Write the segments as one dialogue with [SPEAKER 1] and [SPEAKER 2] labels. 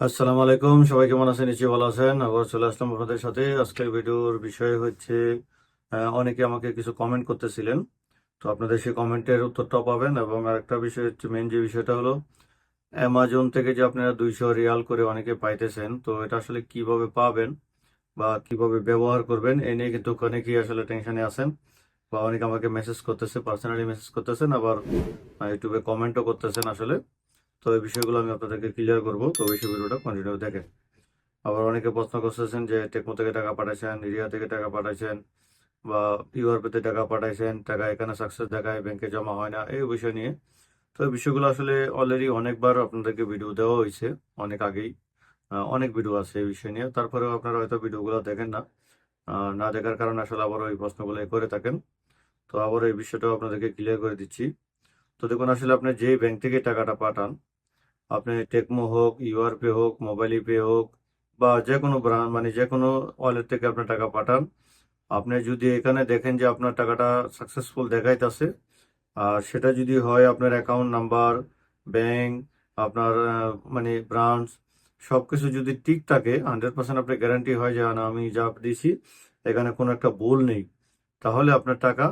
[SPEAKER 1] আসসালামু আলাইকুম, সবাই কেমন আছেন? নিশ্চয়ই ভালো আছেন। আবার চলে আসলাম আপনাদের সাথে। আজকের ভিডিওর বিষয় হচ্ছে অনেকে আমাকে কিছু কমেন্ট করতেছিলেন। তো আপনাদের সেই কমেন্টের উত্তরটাও পাবেন এবং আরেকটা বিষয় হচ্ছে মেন যে বিষয়টা হলো অ্যামাজন থেকে যে আপনারা দুইশো রিয়াল করে অনেকে পাইতেছেন, তো এটা আসলে কীভাবে পাবেন বা কীভাবে ব্যবহার করবেন এই নিয়ে কিন্তু অনেকেই আসলে টেনশনে আছেন বা অনেকে আমাকে মেসেজ করতেছে পার্সোনালি মেসেজ করতেছেন, আবার ইউটিউবে কমেন্টও করতেছেন আসলে। তো এই বিষয়গুলো আমি আপনাদেরকে ক্লিয়ার করব। তো বেশি ভিডিওটা কন্টিনিউ দেখেন আবার অনেকে প্রশ্ন করতেছেন যে টেকমো থেকে টাকা পাঠাইছেন রিয়া থেকে টাকা পাঠাইছেন, বা ইউআরপিতে টাকা পাঠাইছেন, টাকা এখানে সাকসেস দেখায় ব্যাংকে জমা হয় না, এই বিষয় নিয়ে। তো এই বিষয়গুলো আসলে অলরেডি অনেকবার আপনাদেরকে ভিডিও দেওয়া হয়েছে, অনেক আগেই অনেক ভিডিও আছে এই বিষয় নিয়ে। তারপরেও আপনারা হয়তো ভিডিওগুলো দেখেন না। না দেখার কারণে আসলে আবার ওই প্রশ্নগুলো করে থাকেন। তো আবার এই বিষয়টাও আপনাদেরকে ক্লিয়ার করে দিচ্ছি। তো দেখুন, আসলে আপনি যে ব্যাংক থেকে টাকাটা পাঠান, আপনি টেকমো হোক ইউআরপে হোক মোবাইল পে হোক, বা যে কোনো ব্রান্ড মানে যে কোনো ওয়ালেট থেকে আপনি টাকা পাঠান, আপনি যদি এখানে দেখেন যে আপনার টাকাটা সাকসেসফুল দেখাইতেছে, আর সেটা যদি হয় আপনার অ্যাকাউন্ট নাম্বার ব্যাংক আপনার মানে ব্রাঞ্চ সব কিছু যদি ঠিক থাকে হান্ড্রেড পার্সেন্ট আপনার গ্যারান্টি হয় যে, না, আমি যা দিয়েছি এখানে কোনো একটা ভুল নেই। তাহলে আপনার টাকা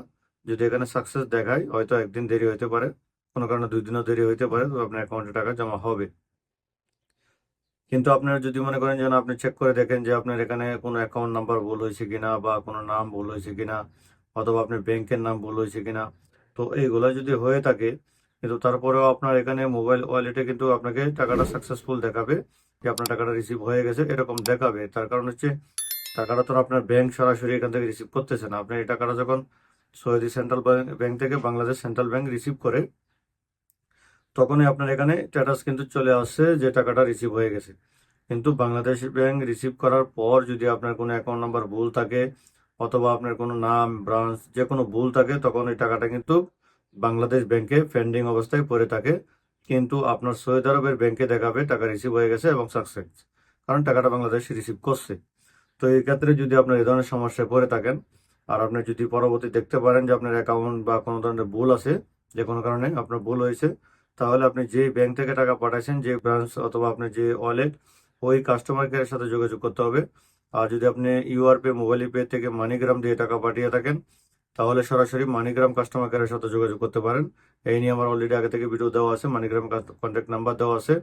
[SPEAKER 1] যদি এখানে সাকসেস দেখায়, হয়তো একদিন দেরি হতে পারে, কোনো কারণে দুই দিনও দেরি হতে পারে, তো আপনার অ্যাকাউন্টে টাকা জমা হবে। কিন্তু আপনারা যদি মনে করেন যেন আপনি চেক করে দেখেন যে আপনার এখানে কোনো অ্যাকাউন্ট নাম্বার ভুল হয়েছে কিনা বা কোনো নাম ভুল হয়েছে কিনা, অথবা আপনার ব্যাংকের নাম ভুল হয়েছে কিনা, তো এইগুলো যদি হয়ে থাকে, কিন্তু তারপরেও আপনার এখানে মোবাইল ওয়ালেটে কিন্তু আপনাকে টাকাটা সাকসেসফুল দেখাবে, যে আপনার টাকাটা রিসিভ হয়ে গেছে, এরকম দেখাবে। তার কারণ হচ্ছে, টাকাটা তো আপনার ব্যাংক সরাসরি এখান থেকে রিসিভ করতেছে না। আপনি এই টাকাটা যখন সৌদি সেন্ট্রাল ব্যাংক থেকে বাংলাদেশ সেন্ট্রাল ব্যাংক রিসিভ করে, তখনই আপনার এখানে স্ট্যাটাস কিন্তু চলে আসছে যে টাকাটা রিসিভ হয়ে গেছে। কিন্তু বাংলাদেশ ব্যাংক রিসিভ করার পর যদি আপনার কোনো অ্যাকাউন্ট নাম্বার ভুল থাকে, অথবা আপনার কোনো নাম ব্রাঞ্চ যে কোনো ভুল থাকে, তখন ওই টাকাটা কিন্তু বাংলাদেশ ব্যাংকে পেন্ডিং অবস্থায় পড়ে থাকে। কিন্তু আপনার সৌদি আরবের ব্যাংকে দেখাবে টাকা রিসিভ হয়ে গেছে এবং সাকসেস কারণ টাকাটা বাংলাদেশ রিসিভ করছে। তো এই ক্ষেত্রে যদি আপনার এই ধরনের সমস্যায় পড়ে থাকেন আর আপনি যদি পরবর্তী দেখতে পারেন যে আপনার অ্যাকাউন্ট বা কোনো ধরনের ভুল আছে, যে কোনো কারণে আপনার ভুল হয়েছে, তাহলে আপনি যে ব্যাংক থেকে টাকা পাঠাইছেন, যে ব্রাঞ্চ অথবা আপনার যে ওয়ালেট ওই কাস্টমার কেয়ারের সাথে যোগাযোগ করতে হবে। আর যদি আপনি ইউআর পে মোবাইল পে থেকে মানিগ্রাম দিয়ে টাকা পাঠিয়ে থাকেন, তাহলে সরাসরি মানিগ্রাম কাস্টমার কেয়ারের সাথে যোগাযোগ করতে পারেন। এই নিয়ে আমার অলরেডি আগে থেকে ভিডিও দেওয়া আছে মানিগ্রাম কন্ট্যাক্ট নাম্বার দেওয়া আছে।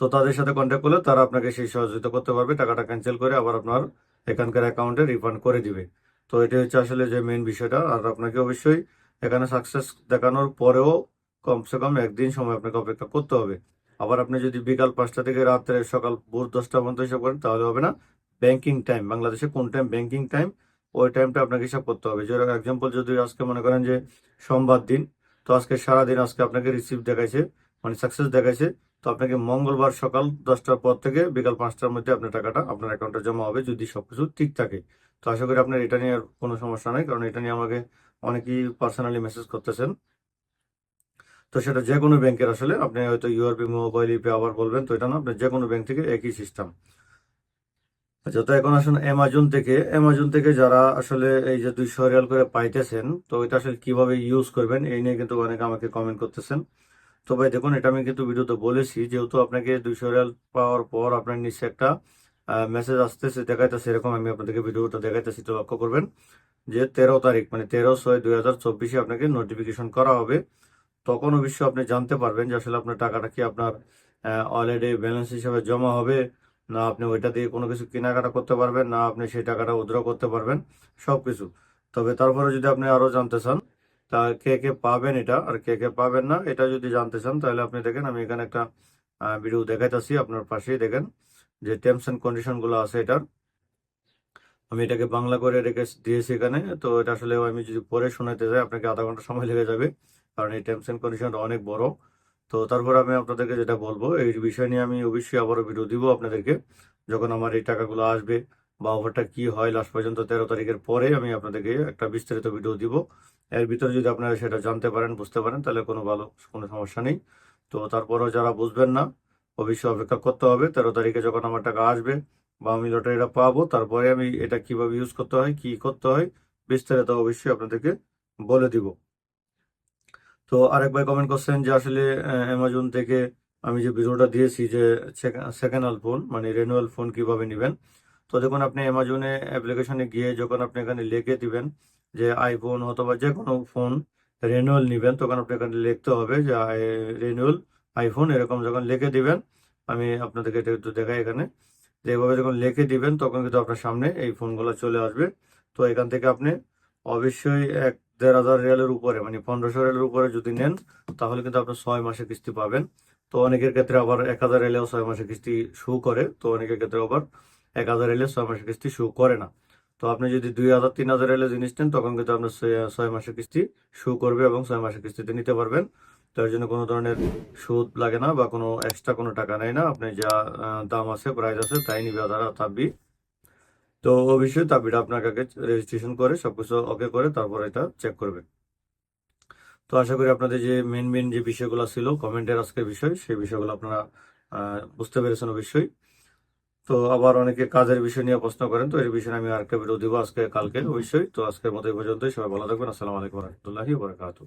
[SPEAKER 1] তো তাদের সাথে কন্ট্যাক্ট করলে তারা আপনাকে সেই সহযোগিতা করতে পারবে, টাকাটা ক্যান্সেল করে আবার আপনার এখানকার অ্যাকাউন্টে রিফান্ড করে দিবে। তো এটা হচ্ছে আসলে যে মেন বিষয়টা। আর আপনাকে অবশ্যই এখানে সাকসেস দেখানোর পরেও কমসে কম একদিন সময় আপনাকে অপেক্ষা করতে হবে। আবার আপনি যদি বিকাল পাঁচটা থেকে রাত্রে সকাল ভোর দশটা পর্যন্ত হিসাব করেন, তাহলে হবে না ব্যাংকিং টাইম বাংলাদেশে কোন টাইম ব্যাংকিং টাইম ওই টাইমটা আপনাকে হিসাব করতে হবে। যেরকম এক্সাম্পল যদি আজকে মনে করেন যে সোমবার দিন, তো আজকে সারাদিন আজকে আপনাকে রিসিভ দেখাইছে মানে সাকসেস দেখাইছে তো আপনাকে মঙ্গলবার সকাল দশটার পর থেকে বিকাল পাঁচটার মধ্যে আপনার টাকাটা আপনার অ্যাকাউন্টে জমা হবে যদি সবকিছু ঠিক থাকে। তো আশা করি আপনার এটা নিয়ে আর কোনো সমস্যা নেই, কারণ এটা নিয়ে আমাকে অনেকেই পার্সোনালি মেসেজ করতেছেন। তো সেটা যে কোনো ব্যাংকের আসলে আপনি হয়তো ইউআরপি মোবাইল পে আবার বলবেন, তো এটা না, আপনার যে কোনো ব্যাংক থেকে একই সিস্টেম আচ্ছা তো এখন আসুন অ্যামাজন থেকে। অ্যামাজন থেকে যারা আসলে এই যে দুইশো রিয়াল করে পাইতেছেন, তো এটা আসলে কীভাবে ইউজ করবেন, এই নিয়ে কিন্তু অনেকে আমাকে কমেন্ট করতেছেন। তো ভাই দেখুন, এটা আমি কিন্তু ভিডিওতে বলেছি, যেহেতু আপনাকে দুইশো রিয়াল পাওয়ার পর আপনার নিচে একটা মেসেজ আসতেছে, দেখাইতেছে, এরকম আমি আপনাদেরকে ভিডিওটা দেখাইতেছি, তো লক্ষ্য করবেন যে তেরো তারিখ মানে তেরো ছয় দুই হাজার চব্বিশে আপনাকে নোটিফিকেশন করা হবে। তখন অবশ্য আপনি জানতে পারবেন যে আসলে আপনার টাকাটা কি আপনার অলরেডি ব্যালেন্স হিসাবে জমা হবে, না আপনি ওইটা দিয়ে কোনো কিছু কেনাকাটা করতে পারবেন, না আপনি সেই টাকাটা উইথড্র করতে পারবেন সব কিছু তবে তারপরে যদি আপনি আরও জানতে চান তা কে কে পাবেন এটা আর কে কে পাবেন না, এটা যদি জানতে চান তাহলে আপনি দেখেন, আমি এখানে একটা ভিডিও দেখাইতেছি, আপনার পাশেই দেখেন যে টার্মস অ্যান্ড কন্ডিশনগুলো আছে এটার। আমি এটাকে বাংলা করে রেখে দিয়েছি এখানে, তো এটা আসলে আমি যদি পরে শোনাতে যাই, আপনাকে আধা ঘণ্টা সময় লেগে যাবে, কারণ এই টার্মস অ্যান্ড কন্ডিশনটা অনেক বড়। তো তারপর আমি আপনাদেরকে যেটা বলব, এই বিষয় নিয়ে আমি অবশ্যই আবারও ভিডিও দিব আপনাদেরকে, যখন আমার এই টাকাগুলো আসবে বা অফারটা কি হয় লাস্ট পর্যন্ত তেরো তারিখের পরে আমি আপনাদেরকে একটা বিস্তারিত ভিডিও দিব। এর ভিতরে যদি আপনারা সেটা জানতে পারেন, বুঝতে পারেন, তাহলে কোনো ভালো, কোনো সমস্যা নেই। তো তারপরেও যারা বুঝবেন না, অবশ্যই অপেক্ষা করতে হবে। তেরো তারিখে যখন আমার টাকা আসবে বা আমি লটারিটা পাবো, তারপরে আমি এটা কীভাবে ইউজ করতে হয়, কি করতে হয়, বিস্তারিত অবশ্যই আপনাদেরকে বলে দিব। তো আরেক ভাই কমেন্ট করছেন যে আসলে অ্যামাজন থেকে আমি যে ভিডিওটা দিয়েছি যে সেকেন্ড হ্যান্ড ফোন মানে রেনুয়াল ফোন কীভাবে নেবেন তো দেখুন, আপনি অ্যামাজনে অ্যাপ্লিকেশনে গিয়ে যখন আপনি এখানে লিখে দিবেন যে আইফোন অথবা যে কোনো ফোন রেনুয়াল নেবেন, তখন আপনি এখানে লিখতে হবে যে রেনুয়াল আইফোন এরকম যখন লিখে দিবেন, আমি আপনাদেরকে এটা একটু দেখাই এখানে। যে এভাবে যখন লিখে দিবেন, তখন কিন্তু আপনার সামনে এই ফোনগুলো চলে আসবে। তো এখান থেকে আপনি অবশ্যই এক, দেড় হাজার রিয়ালের উপরে মানে পনেরোশো রিয়ালের উপরে যদি নেন, তাহলে কিন্তু আপনি ছয় মাসে কিস্তি পাবেন। তো অনেকের ক্ষেত্রে আবার এক হাজার রিয়ালেও ছয় মাসে কিস্তি শো করে, তো অনেকের ক্ষেত্রে আবার এক হাজার রিয়ালে ছয় মাসের কিস্তি শো করে না। তো আপনি যদি দুই হাজার, তিন হাজার রিয়ালে জিনিস নেন, তখন কিন্তু আপনার ছয়- মাসের কিস্তি শো করবে এবং ছয় মাসের কিস্তিতে নিতে পারবেন। তার জন্য কোনো ধরনের সুদ লাগে না বা কোনো এক্সট্রা কোনো টাকা নেয় না। আপনি যা দাম আছে প্রাইস আছে, তাই নিবে তারা তাবি। তো অবশ্যই তাবিটা আপনাকে আগে রেজিস্ট্রেশন করে সব কিছু ওকে করে, তারপর এটা চেক করবে। তো আশা করি আপনাদের যে মেন মেন যে বিষয়গুলো ছিল কমেন্টের আজকের বিষয়, সেই বিষয়গুলো আপনারা বুঝতে পেরেছেন অবশ্যই। তো আবার অনেকে কাজের বিষয় নিয়ে প্রশ্ন করেন, তো এর বিষয়ে আমি আর ভিডিও দিব আজকে, কালকে। অবশ্যই তো আজকের মতো এই পর্যন্তই। সবাই ভালো থাকবেন। আসসালামু আলাইকুম রহমতুল্লাহি বারাকাতুহু।